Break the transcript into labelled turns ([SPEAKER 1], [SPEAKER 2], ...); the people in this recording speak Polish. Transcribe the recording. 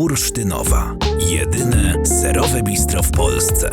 [SPEAKER 1] Bursztynowa. Jedyne serowe bistro w Polsce.